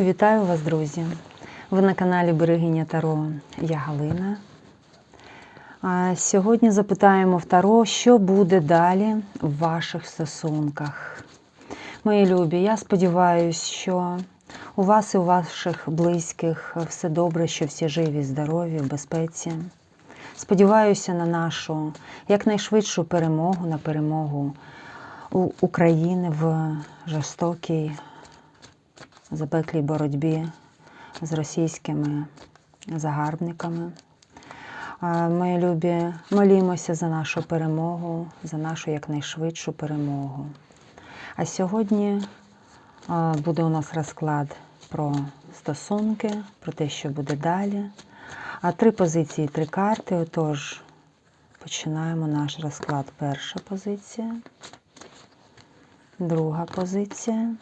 Вітаю вас, друзі! Ви на каналі Берегиня Таро. Я Галина. А Сьогодні запитаємо в Таро, що буде далі в ваших стосунках. Мої любі, я сподіваюся, що у вас і у ваших близьких все добре, що всі живі, здорові, в безпеці. Сподіваюся на нашу якнайшвидшу перемогу, на перемогу України в жорстокій запеклій боротьбі з російськими загарбниками. Мої любі, молімося за нашу перемогу, за нашу якнайшвидшу перемогу. А сьогодні буде у нас розклад про стосунки, про те, що буде далі. А три позиції, три карти. Отож, починаємо наш розклад. Перша позиція, друга позиція.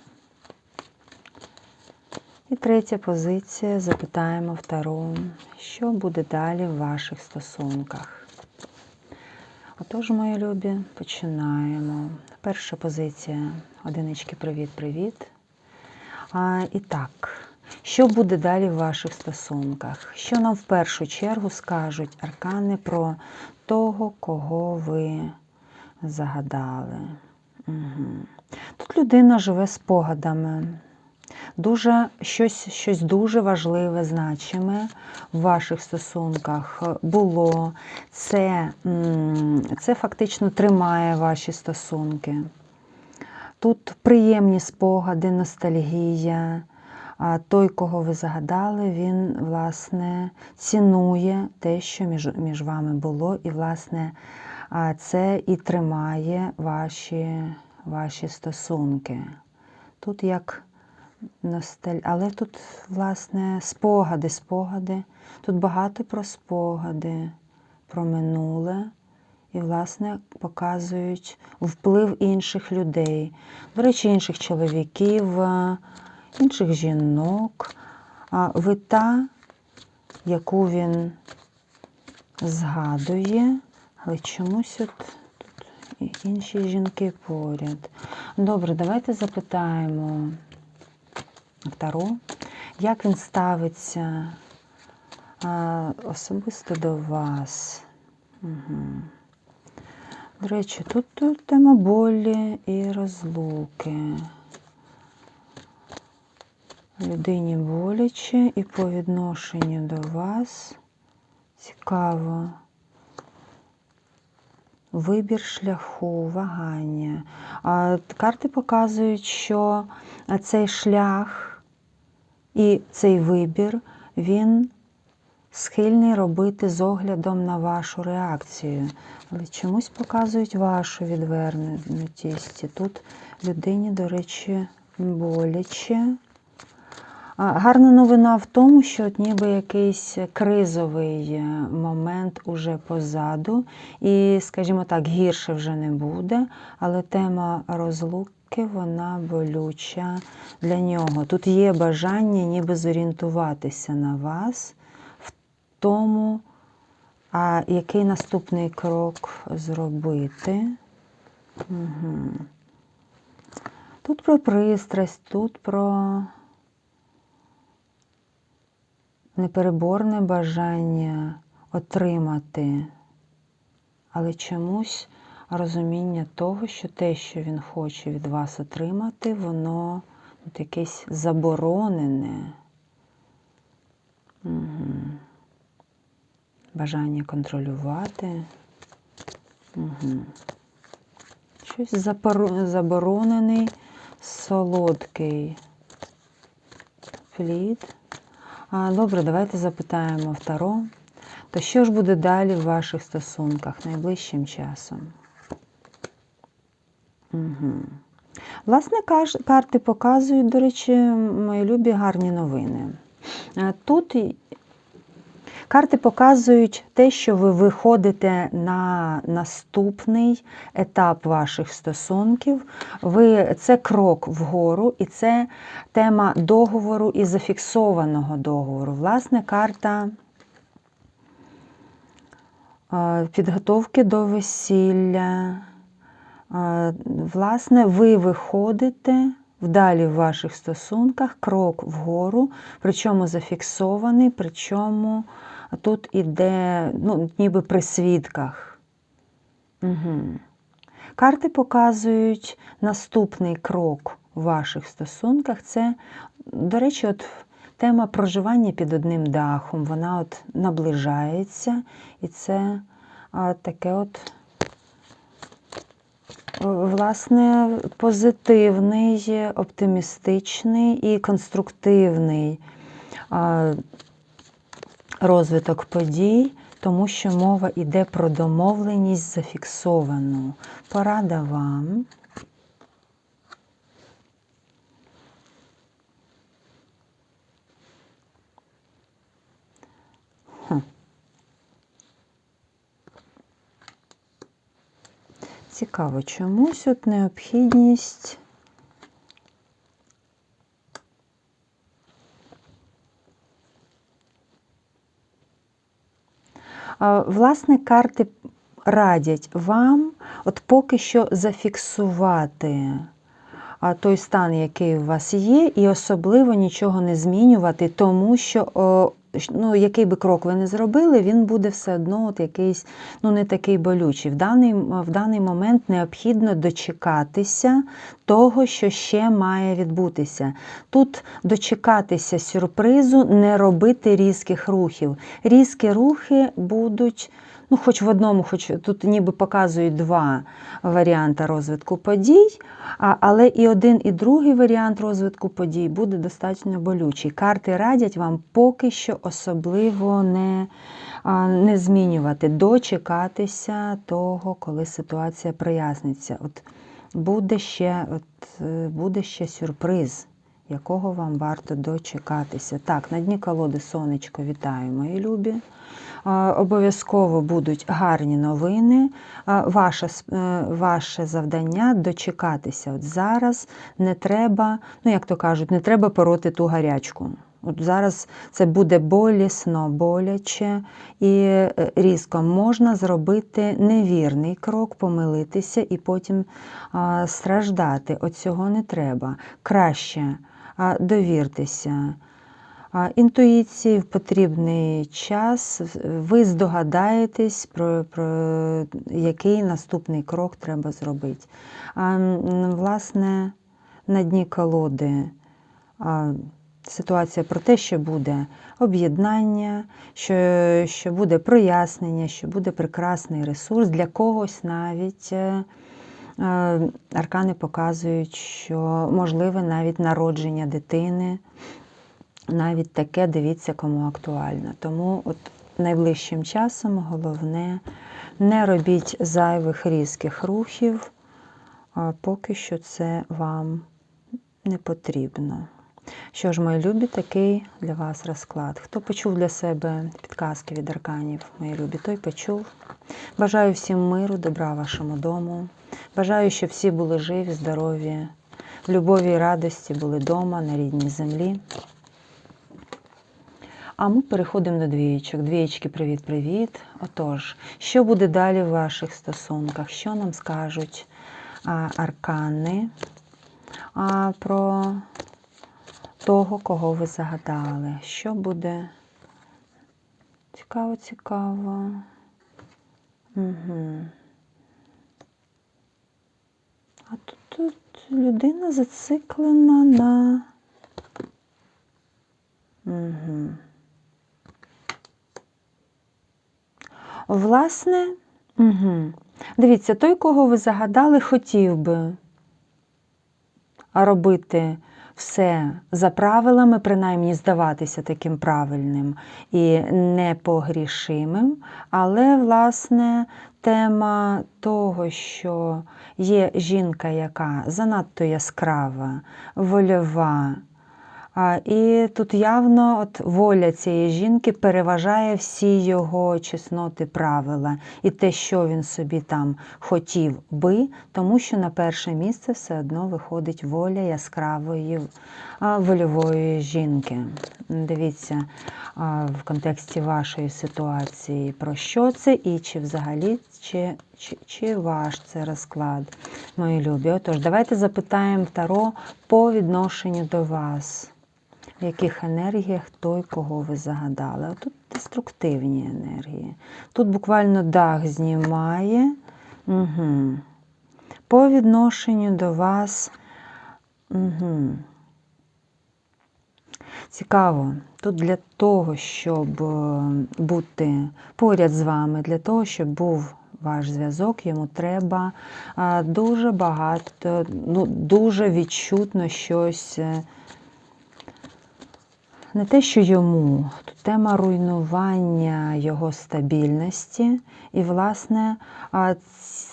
І третя позиція. Запитаємо втору, що буде далі в ваших стосунках. Отож, мої любі, починаємо. Перша позиція. Одинички, привіт-привіт. І так, що буде далі в ваших стосунках? Що нам в першу чергу скажуть аркани про того, кого ви загадали? Угу. Тут людина живе спогадами. Дуже щось, щось дуже важливе, значиме в ваших стосунках було. Це, це фактично тримає ваші стосунки. Тут приємні спогади, ностальгія. А той, кого ви загадали, він, власне, цінує те, що між, між вами було, і, власне, це і тримає ваші, ваші стосунки. Тут як носталь... Але тут, власне, спогади, спогади. Тут багато про спогади, про минуле. І, власне, показують вплив інших людей. До речі, інших чоловіків, е, інших жінок. Ви та, яку він згадує, але чомусь от тут інші жінки поряд. Добре, давайте запитаємо. Таро, як він ставиться особисто до вас. Угу. До речі, тут, тут тема болі і розлуки. Людині боляче і по відношенню до вас цікаво. Вибір шляху, вагання. Карти показують, що цей шлях і цей вибір він схильний робити з оглядом на вашу реакцію. Але чомусь показують вашу відвернутість. Тут людині, до речі, боляче. Гарна новина в тому, що от ніби якийсь кризовий е, момент уже позаду, і, скажімо так, гірше вже не буде, але тема розлуки вона болюча для нього. Тут є бажання ніби зорієнтуватися на вас в тому, а який наступний крок зробити. Угу. Тут про пристрасть, тут про непереборне бажання отримати, але чомусь розуміння того, що те, що він хоче від вас отримати, воно якесь заборонене. Угу. Бажання контролювати. Угу. Щось заборонений, солодкий плід. А, Добре, давайте запитаємо в Таро. То що ж буде далі в ваших стосунках найближчим часом? Угу. Власне, карти показують, до речі, мої любі гарні новини. Тут карти показують те, що ви виходите на наступний етап ваших стосунків. Ви, це крок вгору, і це тема договору і зафіксованого договору. Власне, карта е, підготовки до весілля. Власне, ви виходите вдалі в ваших стосунках, крок вгору, причому зафіксований, причому тут іде, ну, ніби при свідках. Угу. Карти показують наступний крок в ваших стосунках. Це, до речі, от тема проживання під одним дахом. Вона от наближається, і це а, таке от. Власне, позитивний, оптимістичний і конструктивний розвиток подій, тому що мова йде про домовленість зафіксовану. Порада вам. Цікаво, чомусь от необхідність. Власне, карти радять вам, от поки що зафіксувати той стан, який у вас є, і особливо нічого не змінювати, тому що ну, який би крок ви не зробили, він буде все одно от якийсь ну, не такий болючий. В даний, в даний момент необхідно дочекатися того, що ще має відбутися. Тут дочекатися сюрпризу, не робити різких рухів. Різкі рухи будуть. Ну, хоч в одному, хоч тут ніби показують два варіанти розвитку подій, але і один, і другий варіант розвитку подій буде достатньо болючий. Карти радять вам поки що особливо не не змінювати, дочекатися того, коли ситуація проясниться. От Буде ще, от, е, буде ще сюрприз. Якого вам варто дочекатися? Так, на дні колоди сонечко вітаю, мої любі. Обов'язково будуть гарні новини. Ваше е, ваше завдання дочекатися. От Зараз не треба, ну як то кажуть, не треба пороти ту гарячку. От Зараз це буде болісно, боляче і е, різко можна зробити невірний крок, помилитися і потім страждати. От цього не треба. Краще а, довіртеся. Інтуїції в потрібний час, ви здогадаєтесь, про, про який наступний крок треба зробити. А, Власне, на дні колоди ситуація про те, що буде об'єднання, що, що буде прояснення, що буде прекрасний ресурс. Для когось навіть. Е, е, аркани показують, що можливе навіть народження дитини навіть таке дивіться, кому актуально. Тому от найближчим часом головне не робіть зайвих різких рухів, поки що це вам не потрібно. Що ж, мої любі, такий для вас розклад. Хто почув для себе підказки від арканів, мої любі, той почув. Бажаю всім миру, добра вашому дому. Бажаю, щоб всі були живі, здорові, в любові і радості були вдома, на рідній землі. А ми переходимо до двієчок. Двієчки, привіт-привіт. Отож, що буде далі в ваших стосунках? Що нам скажуть а, аркани а, про того, кого ви загадали? Що буде? Цікаво, цікаво. Угу. А тут, тут людина зациклена на. Угу. Власне, угу. дивіться, той, кого ви загадали, хотів би робити все за правилами, принаймні здаватися таким правильним і непогрішимим. Але, власне, тема того, що є жінка, яка занадто яскрава, вольова. І тут явно от воля цієї жінки переважає всі його чесноти правила і те, що він собі там хотів би, тому що на перше місце все одно виходить воля яскравої вольової жінки. Дивіться в контексті вашої ситуації, про що це, і чи взагалі чи чи, чи ваш це розклад, мої любі. Отож, давайте запитаємо Таро по відношенню до вас. В яких енергіях той, кого ви загадали. А тут деструктивні енергії. Тут буквально дах знімає. Угу. По відношенню до вас. Угу. Цікаво, тут для того, щоб е, бути поряд з вами, для того, щоб був ваш зв'язок, йому треба дуже багато, ну, дуже відчутно щось. Не те, що йому, тут тема руйнування його стабільності. І, власне,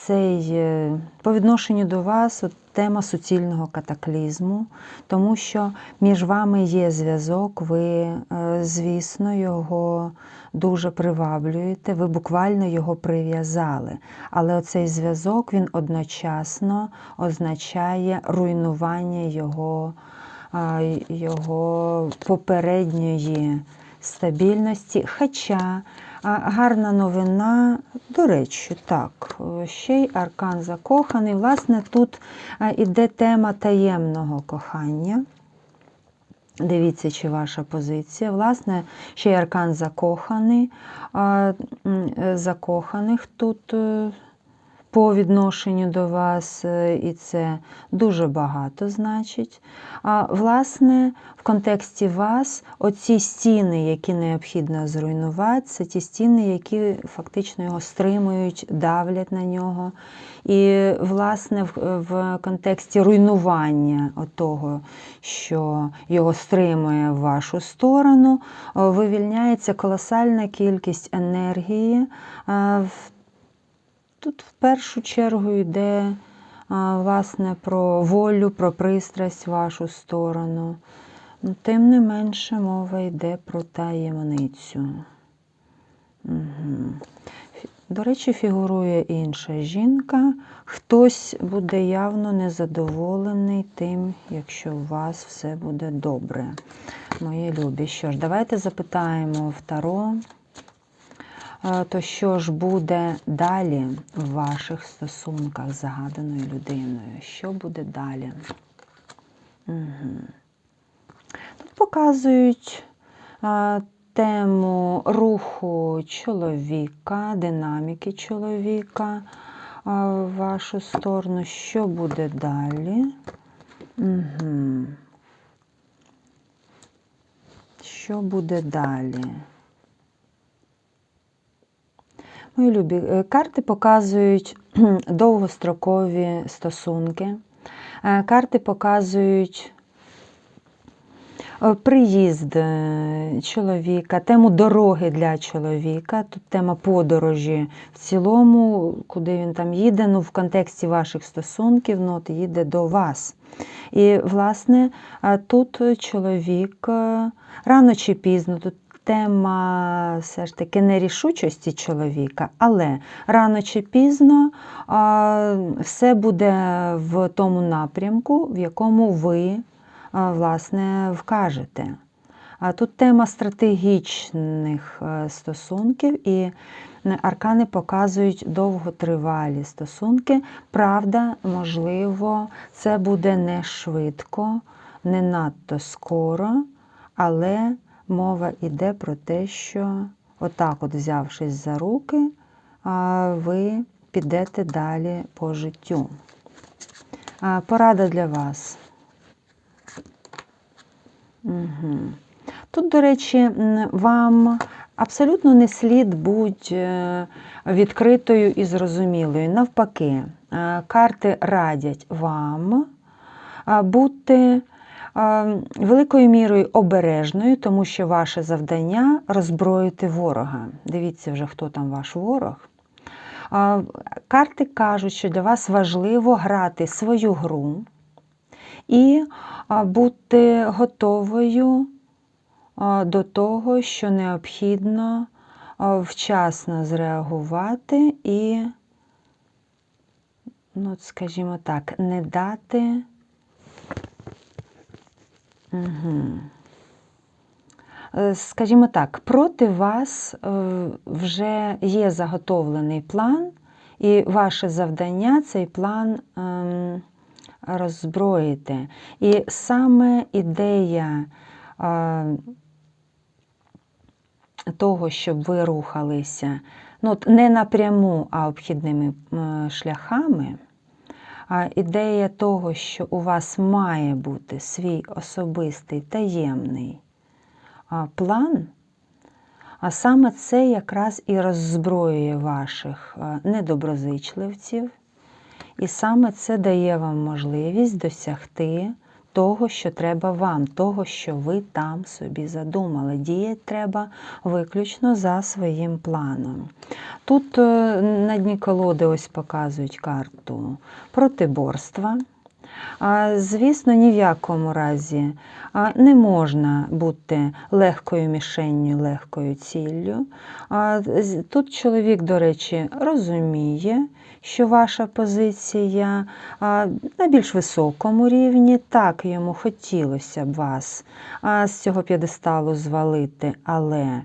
цей, е, по відношенню до вас от, тема суцільного катаклізму, тому що між вами є зв'язок, ви, е, звісно, його дуже приваблюєте, ви буквально його прив'язали. Але оцей зв'язок він одночасно означає руйнування його, його попередньої стабільності. Хоча гарна новина, до речі, так, ще й аркан закоханий. Власне, тут іде тема таємного кохання. Дивіться, чи ваша позиція. Власне, ще й аркан закоханий. Закоханих тут е, по відношенню до вас, е, і це дуже багато значить. А власне, в контексті вас, оці стіни, які необхідно зруйнувати, це ті стіни, які фактично його стримують, давлять на нього. І, власне, в, контексті руйнування того, що його стримує в вашу сторону, вивільняється колосальна кількість енергії. в Тут в першу чергу йде власне про волю, про пристрасть в вашу сторону. Ну, Тим не менше мова йде про таємницю. Угу. До речі, фігурує інша жінка. Хтось буде явно незадоволений тим, якщо у вас все буде добре. Мої любі. Що ж, давайте запитаємо в Таро. То що ж буде далі в ваших стосунках з загаданою людиною? Що буде далі? Угу. Тут показують тему руху чоловіка, динаміки чоловіка в вашу сторону. Що буде далі? Угу. Що буде далі? Мої любі, е, карти показують довгострокові стосунки. Е, Карти показують е, приїзд чоловіка, тему дороги для чоловіка. Тут тема подорожі в цілому, куди він там їде, ну в контексті ваших стосунків, ну от їде до вас. І, власне, тут чоловік рано чи пізно, тут тема все ж таки нерішучості чоловіка, але рано чи пізно все буде в тому напрямку, в якому ви власне вкажете. А тут тема стратегічних е, стосунків, і аркани показують довготривалі стосунки. Правда, можливо, це буде не швидко, не надто скоро, але мова йде про те, що отак, от взявшись за руки, ви підете далі по життю. Порада для вас. Угу. Тут, до речі, вам абсолютно не слід бути е, відкритою і зрозумілою. Навпаки, е, карти радять вам бути великою мірою обережною, тому що ваше завдання роззброїти ворога. Дивіться вже, хто там ваш ворог. Карти кажуть, що для вас важливо грати свою гру і бути готовою до того, що необхідно вчасно зреагувати і, ну, скажімо так, не дати. Угу. Скажімо так, проти вас е, вже є заготовлений план, І ваше завдання цей план ем, роззброїти. І саме ідея е, того, щоб ви рухалися ну, не напряму, а обхідними шляхами. Ідея того, що у вас має бути свій особистий таємний план, а саме це якраз і роззброює ваших недоброзичливців, і саме це дає вам можливість досягти того, що треба вам, того, що ви там собі задумали. Діяти треба виключно за своїм планом. Тут е, на дні колоди ось показують карту протиборства. Звісно, ні в якому разі не можна бути легкою мішенню, легкою ціллю. Тут чоловік, до речі, розуміє, що ваша позиція на більш високому рівні. Так, йому хотілося б вас з цього п'єдесталу звалити, але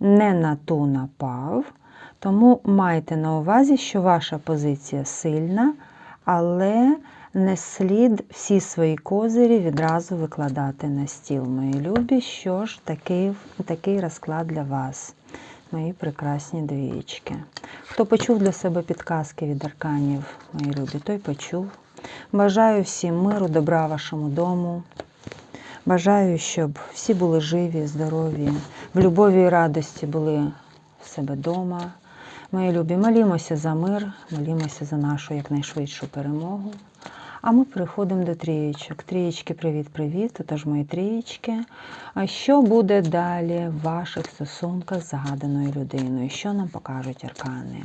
не на ту напав. Тому майте на увазі, що ваша позиція сильна, але не слід всі свої козирі відразу викладати на стіл. Мої любі, що ж такий, такий розклад для вас, мої прекрасні двієчки. Хто почув для себе підказки від арканів, мої любі, той почув. Бажаю всім миру, добра вашому дому. Бажаю, щоб всі були живі, здорові, в любові і радості були в себе вдома. Мої любі, молімося за мир, молімося за нашу якнайшвидшу перемогу. А ми переходимо до трієчок. Трієчки, привіт-привіт. Отож, мої трієчки. А що буде далі в ваших стосунках з загаданою людиною? Що нам покажуть аркани?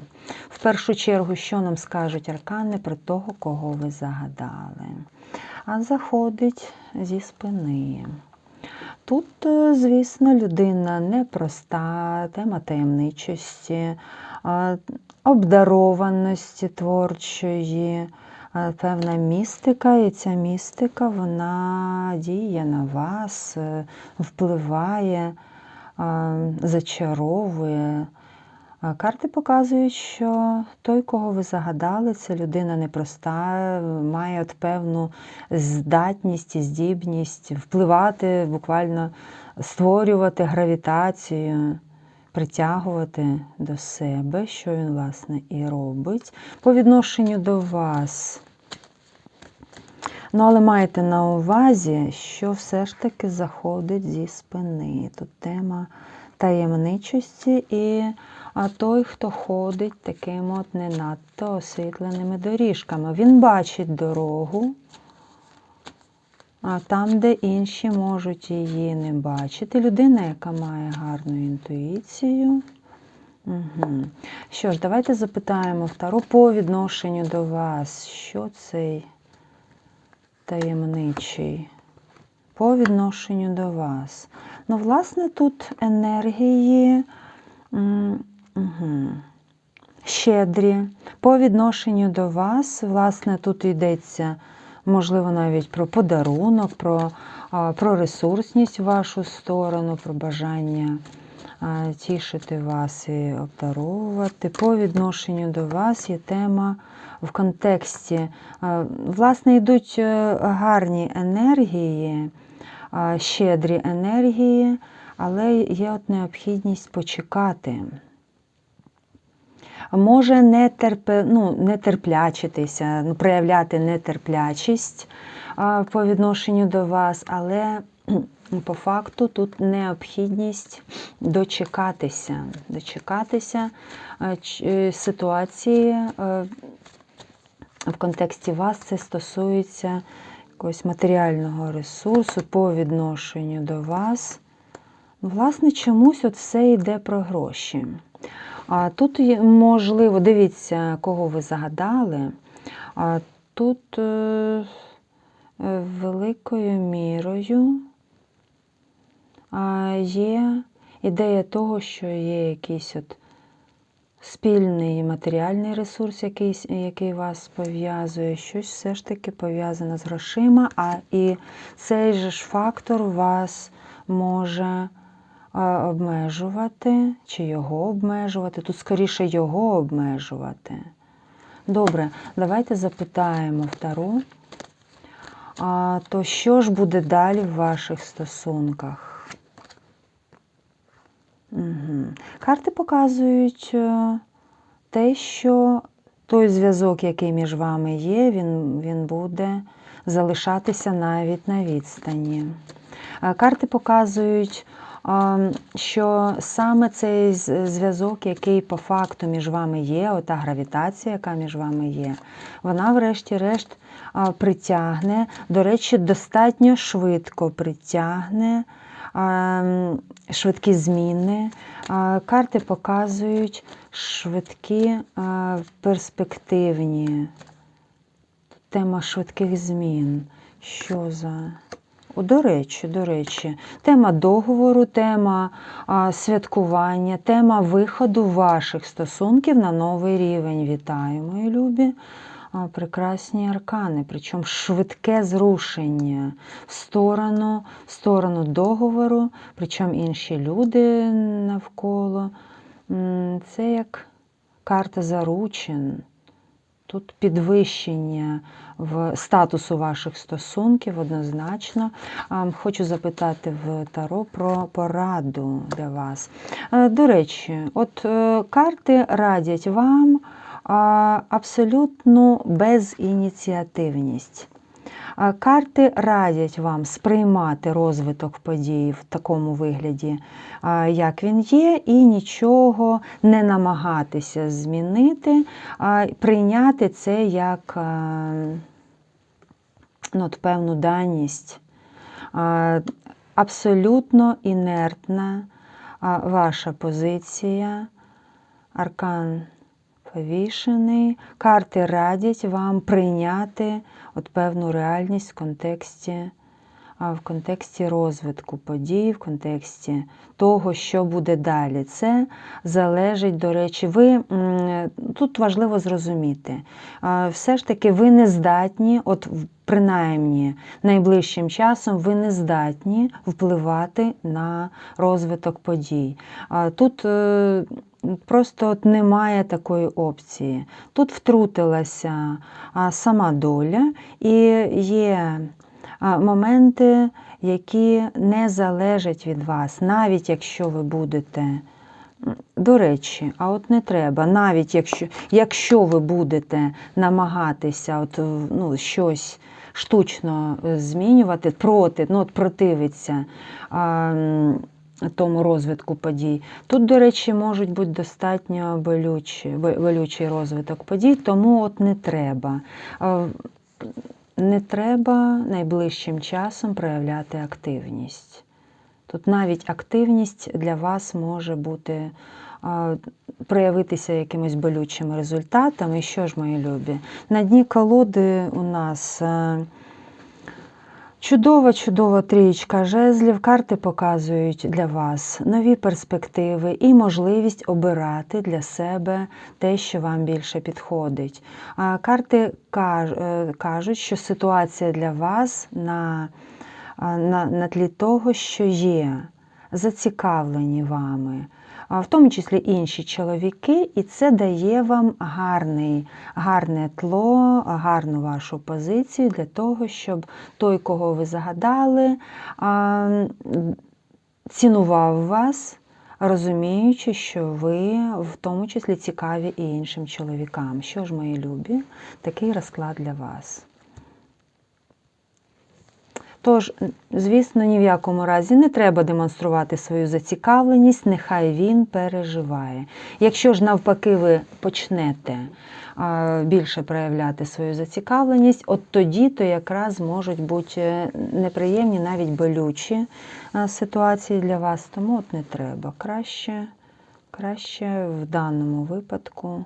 В першу чергу, що нам скажуть аркани про того, кого ви загадали? А заходить зі спини. Тут, е, звісно, людина непроста, тема таємничості, обдарованості творчої, певна містика, і ця містика вона діє на вас, е, впливає, зачаровує. Карти показують, що той, кого ви загадали, це людина непроста, має от певну здатність і здібність впливати, буквально створювати гравітацію, притягувати до себе, що він, власне, і робить по відношенню до вас. Ну, але майте на увазі, що все ж таки заходить зі спини. Тут тема таємничості і а той, хто ходить такими от не надто освітленими доріжками. Він бачить дорогу, а там, де інші можуть її не бачити. Людина, яка має гарну інтуїцію. Угу. Що ж, давайте запитаємо втору по відношенню до вас, що цей таємничий по відношенню до вас. Ну, власне, тут енергії угу, щедрі. По відношенню до вас, власне, тут йдеться, можливо, навіть про подарунок, про, про ресурсність в вашу сторону, про бажання тішити вас і обдаровувати. По відношенню до вас є тема в контексті. Власне, йдуть е, гарні енергії, щедрі енергії, але є от необхідність почекати. Може не терпе, ну, не терплячитися, ну, проявляти нетерплячість по відношенню до вас, але по факту тут необхідність дочекатися, дочекатися е, ситуації. Е, В контексті вас це стосується якогось матеріального ресурсу по відношенню до вас. Власне, чомусь от все йде про гроші. А тут можливо, дивіться, кого ви загадали. А тут е, е, великою мірою а, є ідея того, що є якийсь от спільний матеріальний ресурс, якийсь, який вас пов'язує, щось все ж таки пов'язане з грошима, а і цей же ж фактор вас може обмежувати, чи його обмежувати. Тут скоріше його обмежувати. Добре, давайте запитаємо втору. То що ж буде далі в ваших стосунках? Угу. Карти показують е, те, що той зв'язок, який між вами є, він, він буде залишатися навіть на відстані. Е, Карти показують, що саме цей зв'язок, який по факту між вами є, ота гравітація, яка між вами є, вона, врешті-решт, притягне, до речі, достатньо швидко притягне швидкі зміни. Карти показують швидкі перспективні. Тема швидких змін. Що за. О, до речі, до речі, тема договору, тема а, святкування, тема виходу ваших стосунків на новий рівень. Вітаю, мої любі. Прекрасні аркани, причому швидке зрушення в сторону, в сторону договору, причому інші люди навколо. Це як карта заручин. Тут підвищення в статусу ваших стосунків однозначно. Хочу запитати в Таро про пораду для вас. Е, До речі, от е, карти радять вам абсолютну безініціативність. Карти радять вам сприймати розвиток подій в такому вигляді, як він є, і нічого не намагатися змінити, прийняти це як ну, певну даність. Абсолютно інертна ваша позиція, аркан повішений. Карти радять вам прийняти от певну реальність в контексті, в контексті розвитку подій, в контексті того, що буде далі. Це залежить, до речі, ви тут важливо зрозуміти. Все ж таки, ви не здатні, от принаймні найближчим часом, ви не здатні впливати на розвиток подій. Тут е, просто от немає такої опції. Тут втрутилася сама доля, і є моменти, які не залежать від вас, навіть якщо ви будете. До речі, а от не треба, навіть якщо, якщо ви будете намагатися от, ну, щось штучно е, змінювати проти, ну, от противиться а, тому розвитку подій. Тут, до речі, можуть бути достатньо болючі, болючий розвиток подій, тому от не треба. Не треба найближчим часом проявляти активність. Тут навіть активність для вас може бути проявитися якимось болючими результатами. І що ж, мої любі? На дні колоди у нас е, чудова, чудова трієчка жезлів. Карти показують для вас нові перспективи і можливість обирати для себе те, що вам більше підходить. Карти е, кажуть, що ситуація для вас на на, на тлі того, що є зацікавлені вами, в тому числі інші чоловіки, і це дає вам гарний, гарне тло, гарну вашу позицію для того, щоб той, кого ви загадали, цінував вас. Розуміючи, що ви в тому числі цікаві і іншим чоловікам. Що ж, мої любі, такий розклад для вас. Тож, звісно, ні в якому разі не треба демонструвати свою зацікавленість, нехай він переживає. Якщо ж навпаки ви почнете більше проявляти свою зацікавленість, от тоді то якраз можуть бути неприємні, навіть болючі ситуації для вас, тому от не треба. Краще, краще в даному випадку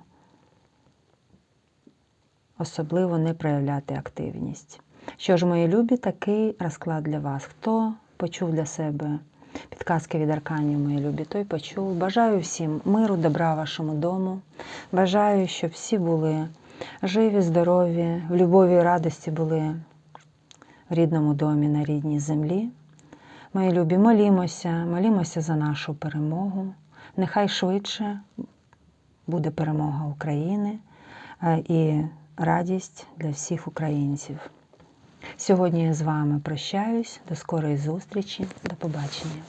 особливо не проявляти активність. Що ж, мої любі, такий розклад для вас. Хто почув для себе підказки від арканів, мої любі, той почув. Бажаю всім миру, добра вашому дому. Бажаю, щоб всі були живі, здорові, в любові і радості були в рідному домі, на рідній землі. Мої любі, молімося, молімося за нашу перемогу. Нехай швидше буде перемога України. е, і радість для всіх українців. Сьогодні я з вами прощаюсь. До скорої зустрічі. До побачення.